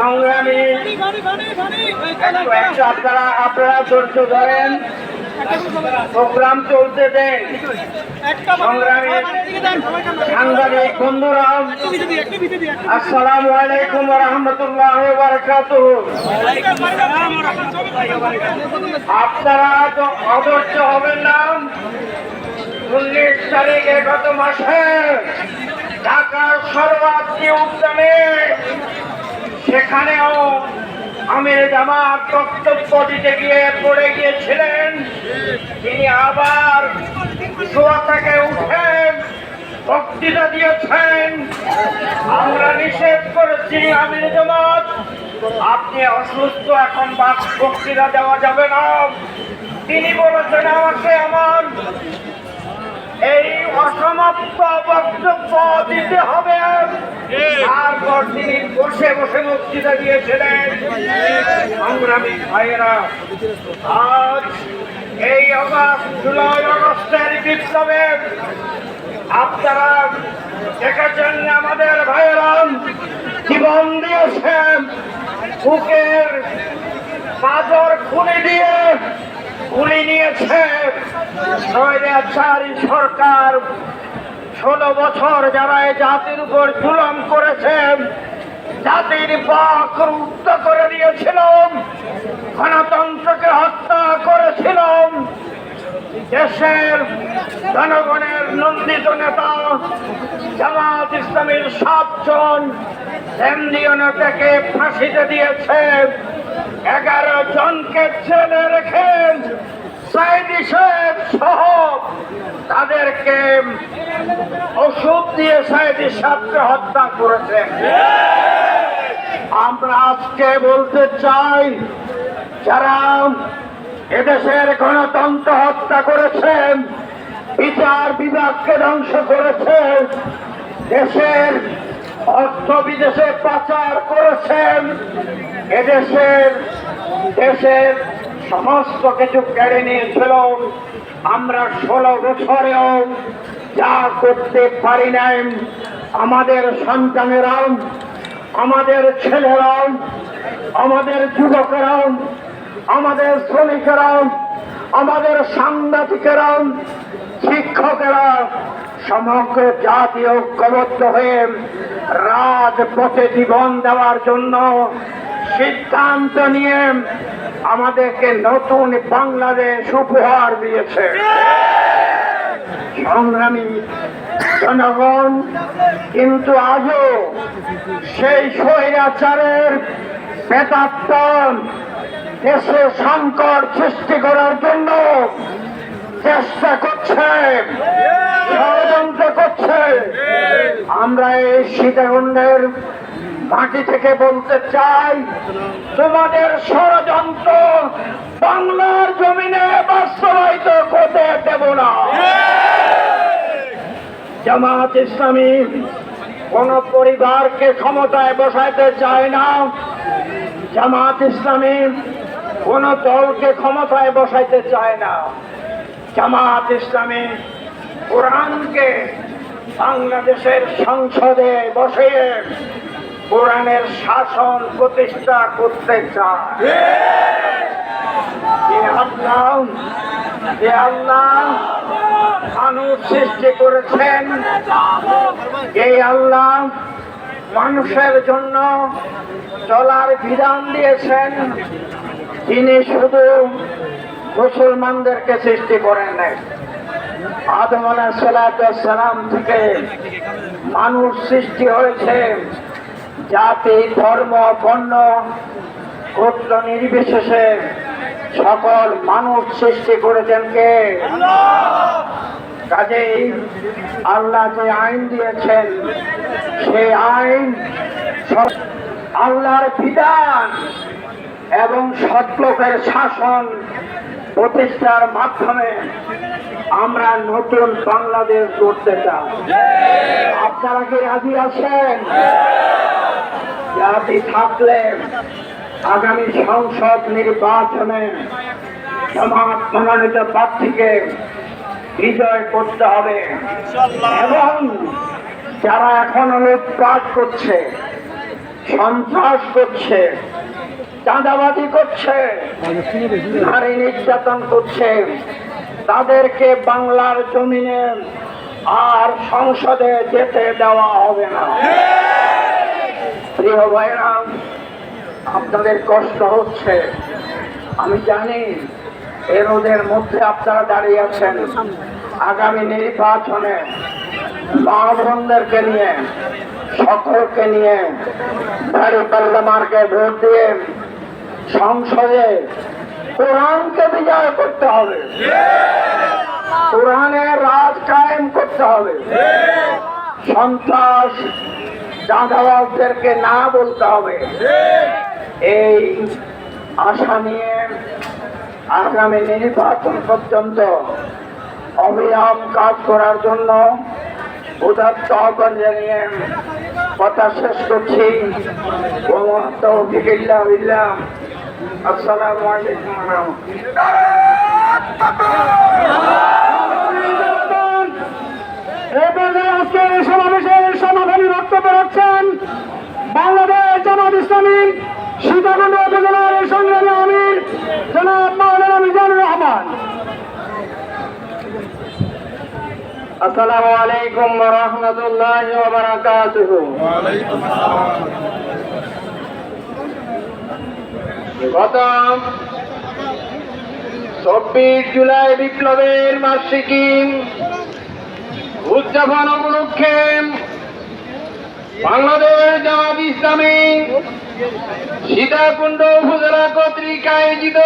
সংগ্রামী একটু আপনারা আপনারা ধৈর্য ধরেন। প্রোগ্রাম চলতে দেন। সংগ্রামী সাংবাদিক বন্ধুরা, আসসালামু আলাইকুম রহমতুল্লাহ বারকাত আপনারা তো অধৈর্য হবেন না। উনিশ তারিখে গত মাসে ঢাকার সর্বাত্মী উদ্যানে সেখানেও আমির জামাত বক্তব্য দিতে গিয়ে পড়ে গিয়েছিলেন। তিনি আবার শোয়া থেকে উঠেন, বক্তৃতা দিয়েছেন। আমরা নিষেধ করেছি আমির জামাত। আপনি অসুস্থ, এখন বাক বক্তৃতা দেওয়া যাবে না। তিনি বলেছেন, আমাকে আমার এই অসমাপ্ত বক্তব্য দিতে হবে। তারপর তিনি বসে বসে বক্তৃতা দিয়েছিলেন সংগ্রামী ভাইয়েরা। আজ এই অগস্ট জুলাই অগস্টের বিপ্লবে আপনারা দেখেছেন আমাদের ভাইয়েরা জীবন দিয়েছেন বুকের পাজর খুলে দিয়ে গুলি নিয়েছে। স্বৈরাচারী সরকার ষোলো বছর যারা এই জাতির উপর জুলম করেছেন জাতির বাক রুদ্ধ করে দিয়েছিল গণতন্ত্রকে হত্যা করেছিল দেশের জনগণের নন্দিত নেতা, জামাত ইসলামের সাতজন কেন্দ্রীয় নেতাকে ফাঁসিতে দিয়েছে। এগারো জনকে জেলে রেখে সাইদি সহ তাদেরকে ওষুধ দিয়ে সাইদি সাহেবকে হত্যা করেছে। আমরা আজকে বলতে চাই, যারা এদেশের গণতন্ত্র হত্যা করেছেন, বিচার বিভাগকে ধ্বংস করেছেন দেশের অর্থ বিদেশে পাচার করেছেন, এদেশের দেশের সমস্ত কিছু কেড়ে নিয়েছিল আমরা ষোলো বছরেও যা করতে পারি নাই, আমাদের সন্তানেরাও, আমাদের ছেলেরাও, আমাদের যুবকেরাও, আমাদের শ্রমিকেরাও, আমাদের সাংবাদিকেরাও, শিক্ষকেরা সমগ্র জাতি ঐক্যবদ্ধ হয়ে রাজপথে জীবন দেওয়ার জন্য সিদ্ধান্ত নিয়ে আমাদেরকে নতুন বাংলাদেশ উপহার দিয়েছে। সংগ্রামী জনগণ, কিন্তু আজও সেই স্বৈরাচারের বেতাত্তন দেশে সংকট সৃষ্টি করার জন্য চেষ্টা করছে, ষড়যন্ত্র করছে। আমরা এই সীতাকুণ্ডের মাটি থেকে বলতে চাই, তোমাদের ষড়যন্ত্র বাংলার জমিনে বাস্তবায়িত করতে দেব না। জামাত ইসলামী কোন পরিবারকে ক্ষমতায় বসাইতে চায় না। জামাত ইসলামী কোন দলকে ক্ষমতায় বসাইতে চায় না। জামাত ইসলামী কোরআনকে বাংলাদেশের সংসদে বসে কোরআনের শাসন প্রতিষ্ঠা করতে চায়। আল্লাহ যে আল্লাহ, মানুষ সৃষ্টি করেছেন। এই আল্লাহ, মানুষের জন্য চলার বিধান দিয়েছেন। তিনি শুধু মুসলমানদেরকে সৃষ্টি করেন নাই। আদম সালাম থেকে মানুষ সৃষ্টি হয়েছে। জাতি, ধর্ম, বর্ণ, গোত্র নির্বিশেষে সকল মানুষ সৃষ্টি করেছেন কে? কাজেই আল্লাহ যে আইন দিয়েছেন সেই আইন আল্লাহর বিধান এবং সৎলোকের শাসন প্রতিষ্ঠার মাধ্যমে আমরা নতুন বাংলাদেশ গড়তে চাই। আপনারা কি রাজি আছেন? জাতি থাকলে আগামী সংসদ নির্বাচনে সমাজ মনোনীত প্রার্থীকে বিজয় করতে হবে। এবং যারা এখন লুটপাট করছে, সন্ত্রাস করছে, চাঁদাবাজি করছে, নারী নির্যাতন করছে, তাদেরকে বাংলার জমিনে আর সংসদে যেতে দেওয়া হবে না। প্রিয় ভাইরা আপনাদের কষ্ট হচ্ছে। আমি জানি এর ওদের মধ্যে আপনারা দাঁড়িয়ে আছেন। আগামী নির্বাচনে মা বোনদেরকে নিয়ে, সকলকে নিয়ে দাঁড়িয়ে পাল্লা মার্কে ভোট দিয়ে সংসদে কোরআনকে বিজয় করতে হবে। কোরআনের রাজ কায়েম করতে হবে। সন্ত্রাস চাঁদাবাজদেরকে না বলতে হবে। এই আশা নিয়ে আগামী নির্বাচন পর্যন্ত অবিরাম কাজ করার জন্য কথা শেষ করছি। আসসালামু আলাইকুম। এবারে বক্তব্য রাখছেন বাংলাদেশ জামাত ইসলামী সীতাকুণ্ড উপজেলার সংগ্রামী আমির জনাব মাওলানা মিজানুর রহমান। আসসালামু আলাইকুম ওয়া রাহমাতুল্লাহি ওয়া বারাকাতুহু। গত চব্বিশ জুলাই বিপ্লবের বার্ষিকী উদযাপন উপলক্ষে বাংলাদেশ জামাত ইসলামী সীতাকুণ্ড উপজেলা কর্তৃক আয়োজিত